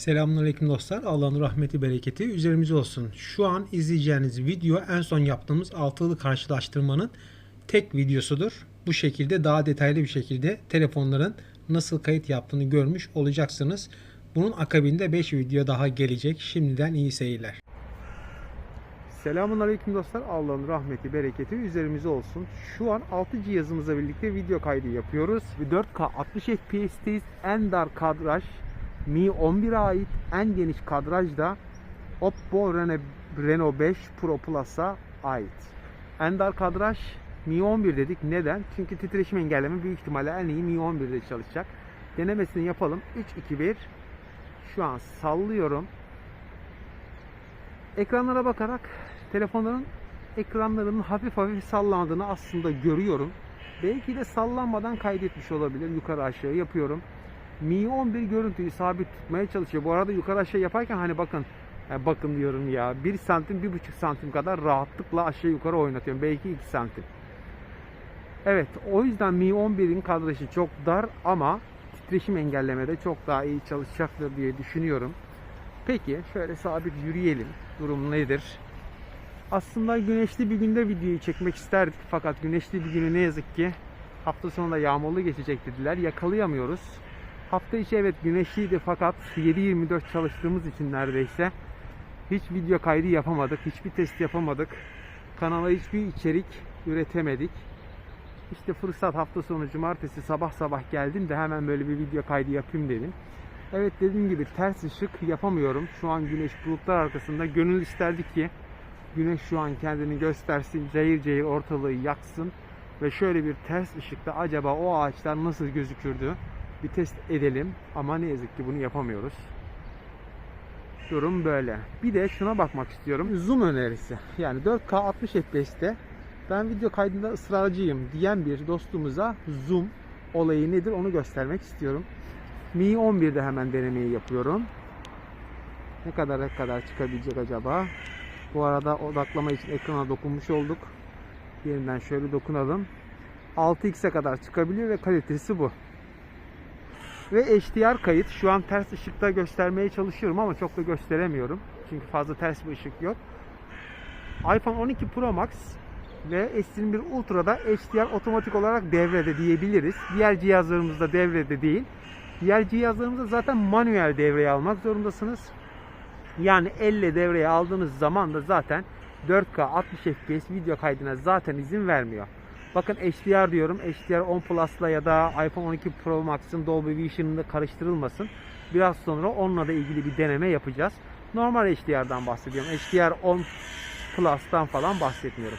Selamünaleyküm dostlar. Allah'ın rahmeti bereketi üzerimize olsun. Şu an izleyeceğiniz video en son yaptığımız altılı karşılaştırmanın tek videosudur. Bu şekilde daha detaylı bir şekilde telefonların nasıl kayıt yaptığını görmüş olacaksınız. Bunun akabinde 5 video daha gelecek. Şimdiden iyi seyirler. Selamun Aleyküm dostlar. Allah'ın rahmeti, bereketi üzerimize olsun. Şu an 6 cihazımızla birlikte video kaydı yapıyoruz. Ve 4K 60 FPS'teyiz. En dar kadraj Mi 11'e ait en geniş kadraj da Oppo Reno, Reno 5 Pro Plus'a ait. En dar kadraj Mi 11 dedik. Neden? Çünkü titreşim engelleme büyük ihtimalle en iyi Mi 11'de çalışacak. Denemesini yapalım. 3, 2, 1. Şu an sallıyorum. Ekranlara bakarak telefonların ekranlarının hafif hafif sallandığını aslında görüyorum. Belki de sallanmadan kaydetmiş olabilir. Yukarı aşağı yapıyorum. Mi 11 görüntüyü sabit tutmaya çalışıyor. Bu arada yukarı aşağı yaparken hani bakın ya bakın diyorum ya 1 santim 1,5 santim kadar rahatlıkla aşağı yukarı oynatıyorum. Belki 2 santim. Evet o yüzden Mi 11'in kadrajı çok dar ama titreşim engellemede çok daha iyi çalışacaktır diye düşünüyorum. Peki şöyle sabit yürüyelim. Durum nedir? Aslında güneşli bir günde videoyu çekmek isterdik fakat güneşli bir günü ne yazık ki hafta sonunda yağmurlu geçecek dediler. Yakalayamıyoruz. Hafta içi evet güneşliydi fakat 7-24 çalıştığımız için neredeyse hiç video kaydı yapamadık, hiçbir test yapamadık. Kanala hiçbir içerik üretemedik. İşte fırsat hafta sonu cumartesi sabah sabah geldim de hemen böyle bir video kaydı yapayım dedim. Evet dediğim gibi ters ışık yapamıyorum. Şu an güneş bulutlar arkasında. Gönül isterdi ki güneş şu an kendini göstersin, cayır cayır ortalığı yaksın ve şöyle bir ters ışıkta acaba o ağaçlar nasıl gözükürdü bir test edelim ama ne yazık ki bunu yapamıyoruz. Durum böyle. Bir de şuna bakmak istiyorum. Zoom önerisi. Yani 4K 60 FPS'te ben video kaydında ısrarcıyım diyen bir dostumuza zoom olayı nedir onu göstermek istiyorum. Mi 11'de hemen denemeyi yapıyorum. Ne kadar ne kadar çıkabilecek acaba? Bu arada odaklama için ekrana dokunmuş olduk. Yeniden şöyle dokunalım. 6x'e kadar çıkabiliyor ve kalitesi bu. Ve HDR kayıt. Şu an ters ışıkta göstermeye çalışıyorum ama çok da gösteremiyorum. Çünkü fazla ters bir ışık yok. iPhone 12 Pro Max ve S21 Ultra'da HDR otomatik olarak devrede diyebiliriz. Diğer cihazlarımızda devrede değil. Diğer cihazlarımızda zaten manuel devreye almak zorundasınız. Yani elle devreye aldığınız zaman da zaten 4K 60 FPS video kaydına zaten izin vermiyor. Bakın HDR diyorum. HDR 10 Plus'la ya da iPhone 12 Pro Max'ın Dolby Vision'ında karıştırılmasın. Biraz sonra onunla da ilgili bir deneme yapacağız. Normal HDR'dan bahsediyorum. HDR 10 Plus'tan falan bahsetmiyorum.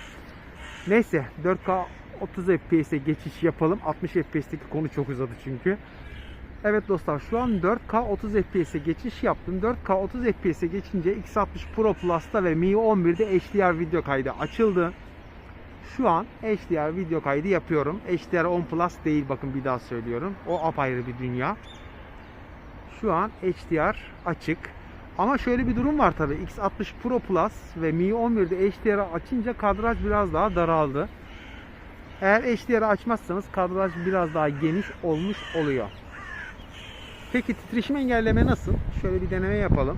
Neyse 4K 30 FPS'e geçiş yapalım. 60 FPS'teki konu çok uzadı çünkü. Evet dostlar şu an 4K 30 FPS'e geçiş yaptım. 4K 30 FPS'e geçince X60 Pro Plus'ta ve Mi 11'de HDR video kaydı açıldı. Şu an HDR video kaydı yapıyorum. HDR 10 Plus değil bakın bir daha söylüyorum. O apayrı bir dünya. Şu an HDR açık. Ama şöyle bir durum var tabi. X60 Pro Plus ve Mi 11'de HDR açınca kadraj biraz daha daraldı. Eğer HDR açmazsanız kadraj biraz daha geniş olmuş oluyor. Peki titreşim engelleme nasıl? Şöyle bir deneme yapalım.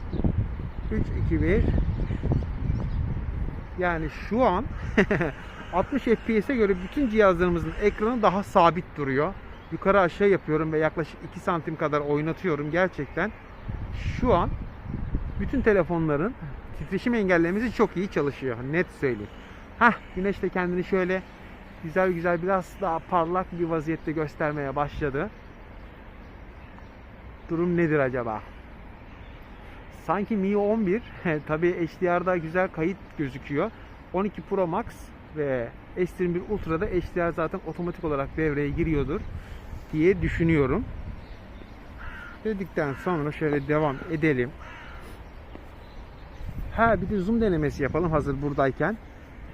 3, 2, 1. Yani şu an 60 FPS'e göre bütün cihazlarımızın ekranı daha sabit duruyor. Yukarı aşağı yapıyorum ve yaklaşık 2 santim kadar oynatıyorum gerçekten. Şu an bütün telefonların titreşim engellemesi çok iyi çalışıyor. Net söyleyeyim. Hah güneş de kendini şöyle güzel güzel biraz daha parlak bir vaziyette göstermeye başladı. Durum nedir acaba? Sanki Mi 11 tabi HDR'da güzel kayıt gözüküyor. 12 Pro Max ve S21 Ultra'da HDR zaten otomatik olarak devreye giriyordur diye düşünüyorum. Dedikten sonra şöyle devam edelim. Ha bir de zoom denemesi yapalım hazır buradayken.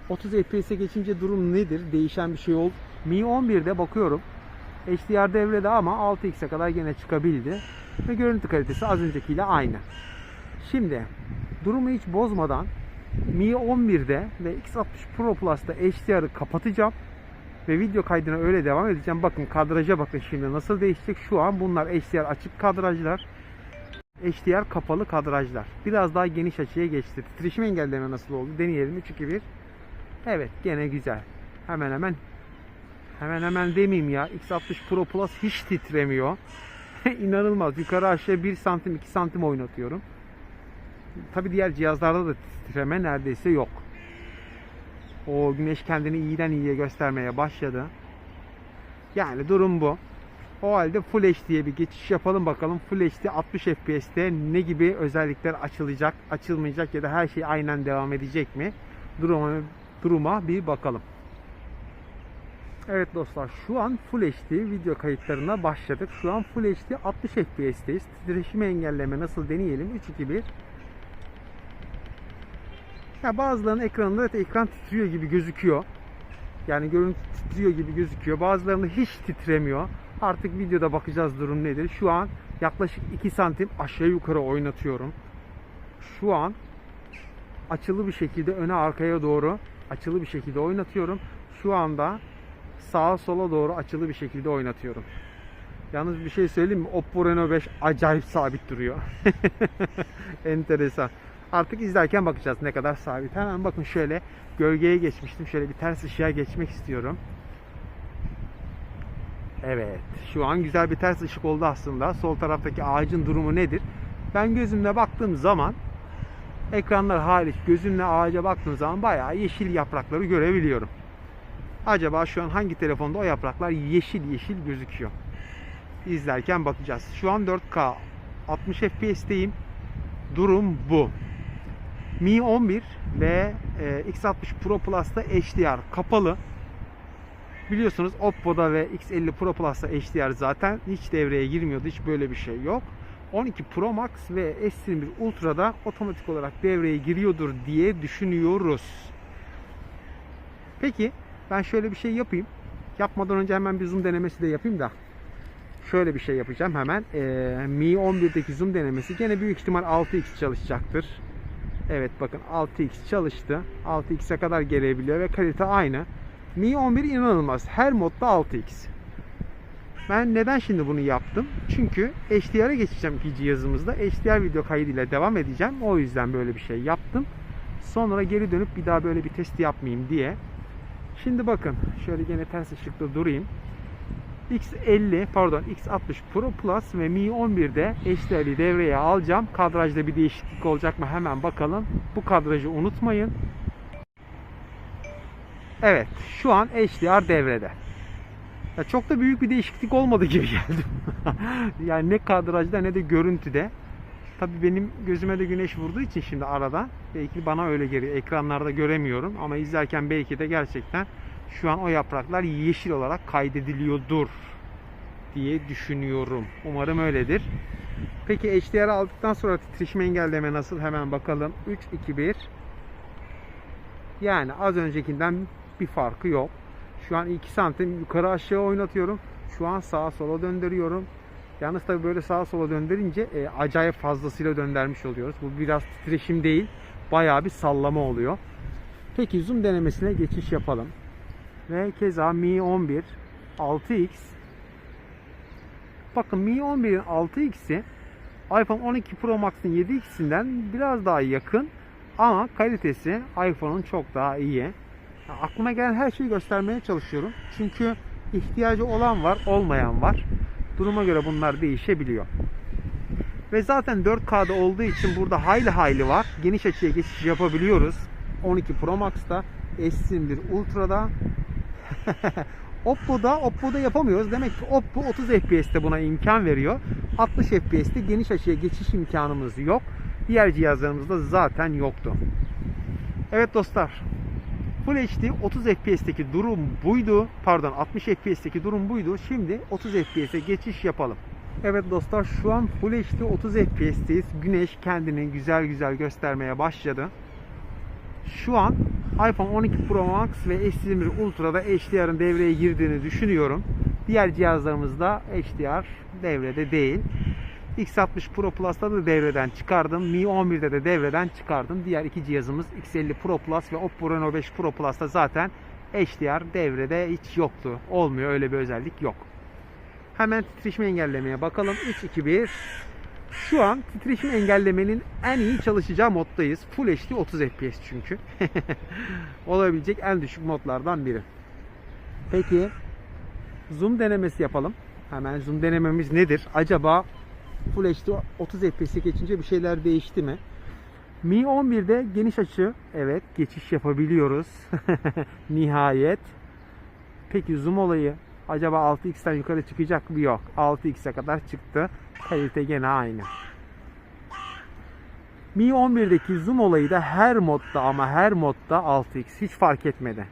30 FPS'e geçince durum nedir? Değişen bir şey oldu. Mi 11'de bakıyorum. HDR devrede ama 6x'e kadar yine çıkabildi. Ve görüntü kalitesi az öncekiyle aynı. Şimdi durumu hiç bozmadan Mi 11'de ve X60 Pro Plus'ta HDR'ı kapatacağım. Ve video kaydına öyle devam edeceğim. Bakın kadraja bakın şimdi nasıl değişecek. Şu an bunlar HDR açık kadrajlar. HDR kapalı kadrajlar. Biraz daha geniş açıya geçti. Titreşim engelleme nasıl oldu? Deneyelim. 3 2 1. Evet, gene güzel. Hemen hemen hemen hemen demeyeyim ya. X60 Pro Plus hiç titremiyor. İnanılmaz. Yukarı aşağı 1 santim 2 santim oynatıyorum. Tabi diğer cihazlarda da titreme neredeyse yok. O güneş kendini iyiden iyiye göstermeye başladı. Yani durum bu. O halde Full HD'ye bir geçiş yapalım bakalım. Full HD 60 FPS'te ne gibi özellikler açılacak, açılmayacak ya da her şey aynen devam edecek mi? Duruma, duruma bir bakalım. Evet dostlar şu an Full HD video kayıtlarına başladık. Şu an Full HD 60 FPS'teyiz. Titreşimi engelleme nasıl deneyelim? 3 2 1 ya bazılarının ekranında evet ekran titriyor gibi gözüküyor. Yani görüntü titriyor gibi gözüküyor. Bazılarında hiç titremiyor. Artık videoda bakacağız durum nedir. Şu an yaklaşık 2 santim aşağı yukarı oynatıyorum. Şu an açılı bir şekilde öne arkaya doğru açılı bir şekilde oynatıyorum. Şu anda sağa sola doğru açılı bir şekilde oynatıyorum. Yalnız bir şey söyleyeyim mi? Oppo Reno 5 acayip sabit duruyor. Enteresan. Artık izlerken bakacağız ne kadar sabit. Hemen bakın şöyle gölgeye geçmiştim. Şöyle bir ters ışığa geçmek istiyorum. Evet. Şu an güzel bir ters ışık oldu aslında. Sol taraftaki ağacın durumu nedir? Ben gözümle baktığım zaman ekranlar hariç gözümle ağaca baktığım zaman bayağı yeşil yaprakları görebiliyorum. Acaba şu an hangi telefonda o yapraklar yeşil yeşil gözüküyor? İzlerken bakacağız. Şu an 4K 60 FPS'teyim. Durum bu. Mi 11 ve e, X60 Pro Plus'ta HDR kapalı. Biliyorsunuz Oppo'da ve X50 Pro Plus'ta HDR zaten hiç devreye girmiyordu. Hiç böyle bir şey yok. 12 Pro Max ve S21 Ultra'da otomatik olarak devreye giriyordur diye düşünüyoruz. Peki ben şöyle bir şey yapayım. Yapmadan önce hemen bir zoom denemesi de yapayım da. Şöyle bir şey yapacağım hemen. Ee, Mi 11'deki zoom denemesi gene büyük ihtimal 6x çalışacaktır. Evet bakın 6x çalıştı. 6x'e kadar gelebiliyor ve kalite aynı. Mi 11 inanılmaz. Her modda 6x. Ben neden şimdi bunu yaptım? Çünkü HDR'e geçeceğim iki cihazımızda. HDR video kaydıyla devam edeceğim. O yüzden böyle bir şey yaptım. Sonra geri dönüp bir daha böyle bir test yapmayayım diye. Şimdi bakın şöyle gene ters ışıkta durayım. X50 pardon X60 Pro Plus ve Mi 11'de HDR'i devreye alacağım. Kadrajda bir değişiklik olacak mı hemen bakalım. Bu kadrajı unutmayın. Evet şu an HDR devrede. Ya çok da büyük bir değişiklik olmadı gibi geldi. yani ne kadrajda ne de görüntüde. Tabi benim gözüme de güneş vurduğu için şimdi arada belki bana öyle geliyor. Ekranlarda göremiyorum ama izlerken belki de gerçekten şu an o yapraklar yeşil olarak kaydediliyordur diye düşünüyorum. Umarım öyledir. Peki HDR aldıktan sonra titreşim engelleme nasıl? Hemen bakalım. 3 2 1 Yani az öncekinden bir farkı yok. Şu an 2 santim yukarı aşağı oynatıyorum. Şu an sağa sola döndürüyorum. Yalnız tabi böyle sağa sola döndürünce e, acayip fazlasıyla döndürmüş oluyoruz. Bu biraz titreşim değil. Bayağı bir sallama oluyor. Peki zoom denemesine geçiş yapalım. Ve keza Mi 11 6X Bakın Mi 11'in 6X'i iPhone 12 Pro Max'ın 7X'inden biraz daha yakın ama kalitesi iPhone'un çok daha iyi. Aklıma gelen her şeyi göstermeye çalışıyorum. Çünkü ihtiyacı olan var, olmayan var. Duruma göre bunlar değişebiliyor. Ve zaten 4K'da olduğu için burada hayli hayli var. Geniş açıya geçiş yapabiliyoruz. 12 Pro Max'ta, S21 Ultra'da Oppo'da Oppo'da yapamıyoruz. Demek ki Oppo 30 FPS'te buna imkan veriyor. 60 FPS'te geniş açıya geçiş imkanımız yok. Diğer cihazlarımızda zaten yoktu. Evet dostlar. Full HD 30 FPS'teki durum buydu. Pardon 60 FPS'teki durum buydu. Şimdi 30 FPS'e geçiş yapalım. Evet dostlar şu an Full HD 30 FPS'teyiz. Güneş kendini güzel güzel göstermeye başladı. Şu an iPhone 12 Pro Max ve S21 Ultra'da HDR'ın devreye girdiğini düşünüyorum. Diğer cihazlarımızda HDR devrede değil. X60 Pro Plus'ta da devreden çıkardım. Mi 11'de de devreden çıkardım. Diğer iki cihazımız X50 Pro Plus ve Oppo Reno 5 Pro Plus'ta zaten HDR devrede hiç yoktu. Olmuyor öyle bir özellik yok. Hemen titreşimi engellemeye bakalım. 3 2 1 Şu an titreşim engellemenin en iyi çalışacağı moddayız. Full HD 30 FPS çünkü. Olabilecek en düşük modlardan biri. Peki zoom denemesi yapalım. Hemen zoom denememiz nedir? Acaba Full HD 30 FPS'e geçince bir şeyler değişti mi? Mi 11'de geniş açı evet geçiş yapabiliyoruz. Nihayet. Peki zoom olayı acaba 6x'ten yukarı çıkacak mı? Yok. 6x'e kadar çıktı. Kalite gene aynı. Mi 11'deki zoom olayı da her modda ama her modda 6x hiç fark etmedi.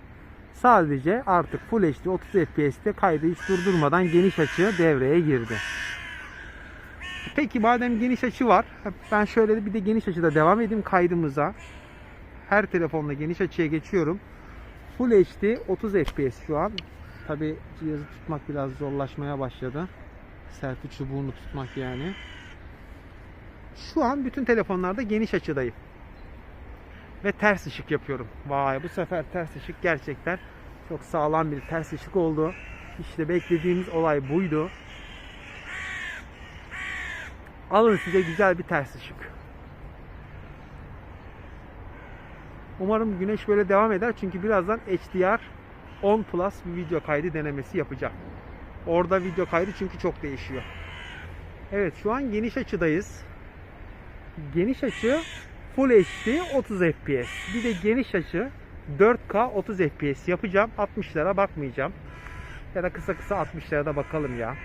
Sadece artık Full HD 30 FPS'te kaydı hiç durdurmadan geniş açı devreye girdi. Peki madem geniş açı var, ben şöyle bir de geniş açıda devam edeyim kaydımıza. Her telefonla geniş açıya geçiyorum. Full HD 30 FPS şu an. Tabi cihazı tutmak biraz zorlaşmaya başladı. Selfie çubuğunu tutmak yani. Şu an bütün telefonlarda geniş açıdayım. Ve ters ışık yapıyorum. Vay bu sefer ters ışık gerçekten çok sağlam bir ters ışık oldu. İşte beklediğimiz olay buydu. Alın size güzel bir ters ışık. Umarım güneş böyle devam eder çünkü birazdan HDR 10 Plus bir video kaydı denemesi yapacağım. Orada video kaydı çünkü çok değişiyor. Evet şu an geniş açıdayız. Geniş açı Full HD 30 FPS. Bir de geniş açı 4K 30 FPS yapacağım. 60'lara bakmayacağım. Ya da kısa kısa 60'lara da bakalım ya.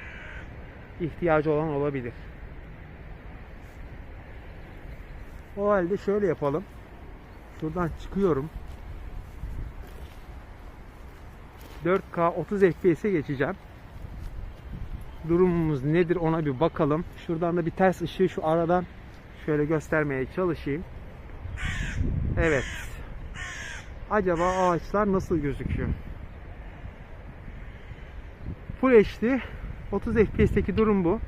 İhtiyacı olan olabilir. O halde şöyle yapalım. Şuradan çıkıyorum. 4K 30 FPS'e geçeceğim. Durumumuz nedir ona bir bakalım. Şuradan da bir ters ışığı şu aradan şöyle göstermeye çalışayım. Evet. Acaba ağaçlar nasıl gözüküyor? Full HD 30 FPS'teki durum bu.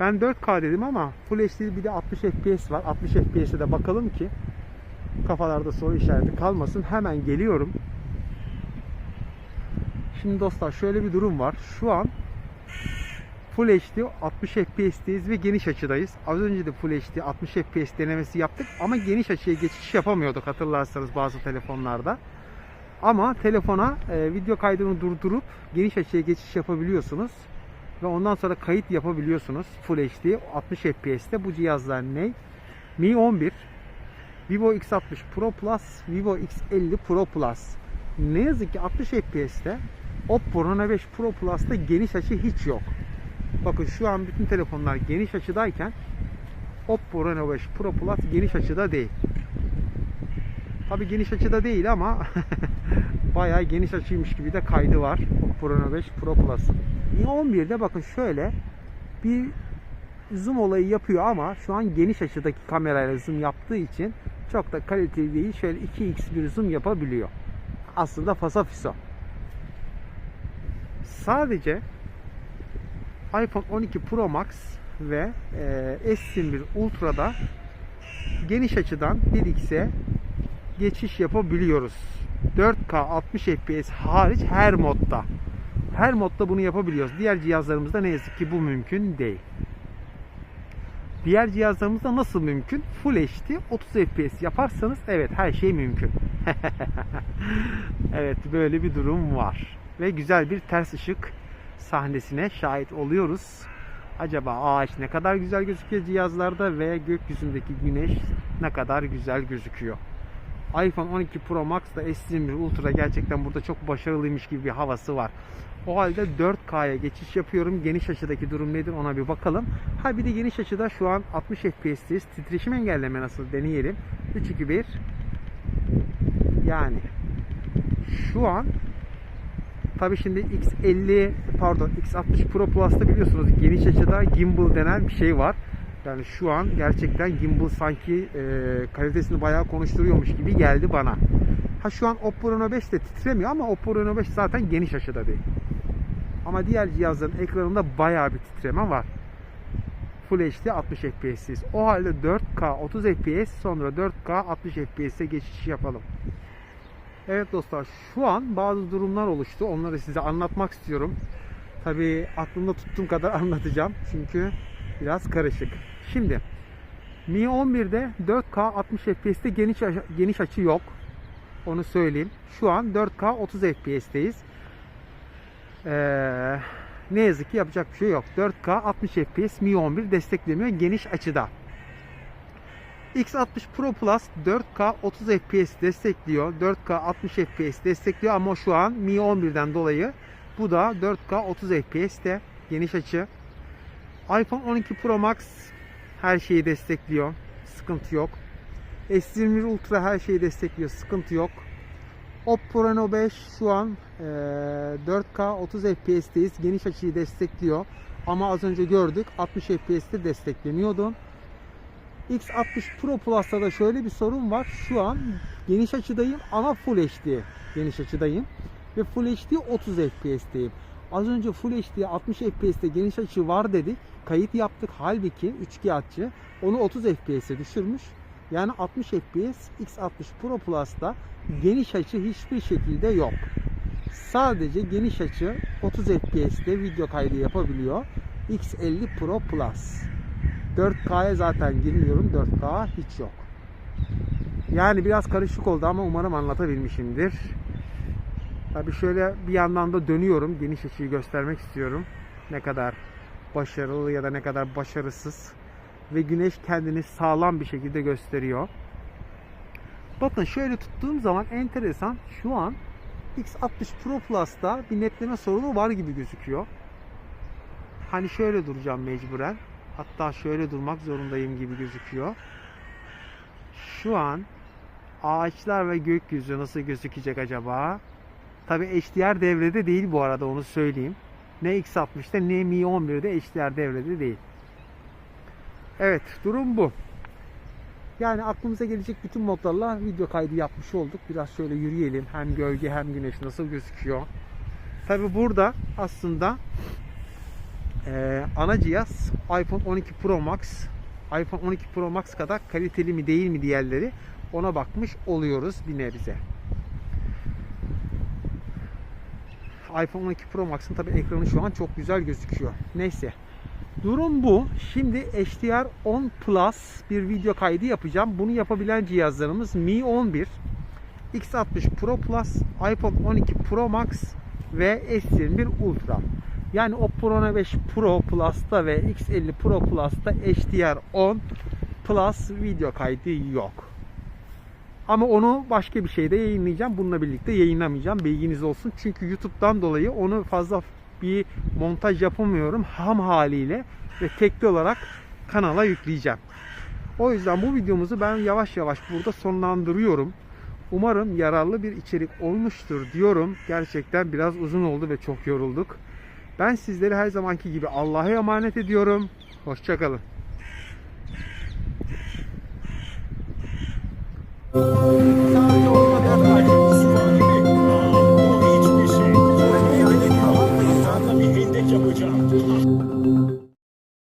Ben 4K dedim ama Full HD bir de 60 FPS var. 60 FPS'e de bakalım ki kafalarda soru işareti kalmasın. Hemen geliyorum. Şimdi dostlar şöyle bir durum var. Şu an Full HD 60 FPS'teyiz ve geniş açıdayız. Az önce de Full HD 60 FPS denemesi yaptık ama geniş açıya geçiş yapamıyorduk hatırlarsanız bazı telefonlarda. Ama telefona e, video kaydını durdurup geniş açıya geçiş yapabiliyorsunuz. Ve ondan sonra kayıt yapabiliyorsunuz. Full HD 60 FPS'te bu cihazlar ne? Mi 11, Vivo X60 Pro Plus, Vivo X50 Pro Plus. Ne yazık ki 60 FPS'te Oppo Reno 5 Pro Plus'ta geniş açı hiç yok. Bakın şu an bütün telefonlar geniş açıdayken Oppo Reno 5 Pro Plus geniş açıda değil. Tabi geniş açıda değil ama bayağı geniş açıymış gibi de kaydı var Oppo Reno 5 Pro Plus'ın. Mi 11'de bakın şöyle bir zoom olayı yapıyor ama şu an geniş açıdaki kamerayla zoom yaptığı için çok da kaliteli değil. Şöyle 2x bir zoom yapabiliyor. Aslında fasafiso. Sadece iPhone 12 Pro Max ve e, S21 Ultra'da geniş açıdan 1x'e geçiş yapabiliyoruz. 4K 60 FPS hariç her modda. Her modda bunu yapabiliyoruz. Diğer cihazlarımızda ne yazık ki bu mümkün değil. Diğer cihazlarımızda nasıl mümkün? Full HD 30 FPS yaparsanız evet her şey mümkün. evet böyle bir durum var. Ve güzel bir ters ışık sahnesine şahit oluyoruz. Acaba ağaç ne kadar güzel gözüküyor cihazlarda ve gökyüzündeki güneş ne kadar güzel gözüküyor. iPhone 12 Pro Max da S21 Ultra gerçekten burada çok başarılıymış gibi bir havası var. O halde 4K'ya geçiş yapıyorum. Geniş açıdaki durum nedir ona bir bakalım. Ha bir de geniş açıda şu an 60 FPS'teyiz. Titreşim engelleme nasıl deneyelim. 3 2 1 Yani şu an Tabi şimdi X50 pardon X60 Pro Plus'ta biliyorsunuz geniş açıda gimbal denen bir şey var. Yani şu an gerçekten gimbal sanki e, kalitesini bayağı konuşturuyormuş gibi geldi bana. Ha şu an Oppo Reno 5 de titremiyor ama Oppo Reno 5 zaten geniş açıda değil. Ama diğer cihazların ekranında bayağı bir titreme var. Full HD 60 FPS'siz. O halde 4K 30 FPS sonra 4K 60 FPS'e geçiş yapalım. Evet dostlar şu an bazı durumlar oluştu. Onları size anlatmak istiyorum. Tabi aklımda tuttuğum kadar anlatacağım. Çünkü biraz karışık. Şimdi Mi 11'de 4K 60 FPS'te geniş geniş açı yok. Onu söyleyeyim. Şu an 4K 30 FPS'teyiz. Ee, ne yazık ki yapacak bir şey yok. 4K 60 FPS Mi 11 desteklemiyor geniş açıda. X60 Pro Plus 4K 30 FPS destekliyor. 4K 60 FPS destekliyor ama şu an Mi 11'den dolayı bu da 4K 30 FPS'te geniş açı. iPhone 12 Pro Max her şeyi destekliyor. Sıkıntı yok. S21 Ultra her şeyi destekliyor. Sıkıntı yok. Oppo Reno 5 şu an eee, 4K 30 FPS'teyiz. Geniş açıyı destekliyor. Ama az önce gördük 60 FPS'te destekleniyordu. X60 Pro Plus'ta da şöyle bir sorun var. Şu an geniş açıdayım ama Full HD geniş açıdayım. Ve Full HD 30 FPS'teyim. Az önce Full HD 60 FPS'te geniş açı var dedik. Kayıt yaptık. Halbuki 3G açı onu 30 FPS'e düşürmüş. Yani 60 FPS X60 Pro Plus'ta geniş açı hiçbir şekilde yok. Sadece geniş açı 30 FPS'te video kaydı yapabiliyor. X50 Pro Plus. 4K'ya zaten girmiyorum. 4K hiç yok. Yani biraz karışık oldu ama umarım anlatabilmişimdir. Tabii şöyle bir yandan da dönüyorum. Geniş açıyı göstermek istiyorum. Ne kadar başarılı ya da ne kadar başarısız. Ve güneş kendini sağlam bir şekilde gösteriyor. Bakın şöyle tuttuğum zaman enteresan. Şu an X60 Pro Plus'ta bir netleme sorunu var gibi gözüküyor. Hani şöyle duracağım mecburen. Hatta şöyle durmak zorundayım gibi gözüküyor. Şu an ağaçlar ve gökyüzü nasıl gözükecek acaba? Tabi HDR devrede değil bu arada onu söyleyeyim. Ne X60'da ne Mi 11'de HDR devrede değil. Evet durum bu. Yani aklımıza gelecek bütün modlarla video kaydı yapmış olduk. Biraz şöyle yürüyelim. Hem gölge hem güneş nasıl gözüküyor. Tabi burada aslında ee, ana cihaz iPhone 12 Pro Max. iPhone 12 Pro Max kadar kaliteli mi değil mi diğerleri ona bakmış oluyoruz bir nebze. iPhone 12 Pro Max'ın tabi ekranı şu an çok güzel gözüküyor. Neyse. Durum bu. Şimdi HDR 10 Plus bir video kaydı yapacağım. Bunu yapabilen cihazlarımız Mi 11, X60 Pro Plus, iPhone 12 Pro Max ve S21 Ultra. Yani Oppo Reno 5 Pro Plus'ta ve X50 Pro Plus'ta HDR 10 Plus video kaydı yok. Ama onu başka bir şeyde yayınlayacağım. Bununla birlikte yayınlamayacağım. Bilginiz olsun. Çünkü YouTube'dan dolayı onu fazla bir montaj yapamıyorum ham haliyle ve tekli olarak kanala yükleyeceğim. O yüzden bu videomuzu ben yavaş yavaş burada sonlandırıyorum. Umarım yararlı bir içerik olmuştur diyorum. Gerçekten biraz uzun oldu ve çok yorulduk. Ben sizleri her zamanki gibi Allah'a emanet ediyorum. Hoşçakalın. yapacağım.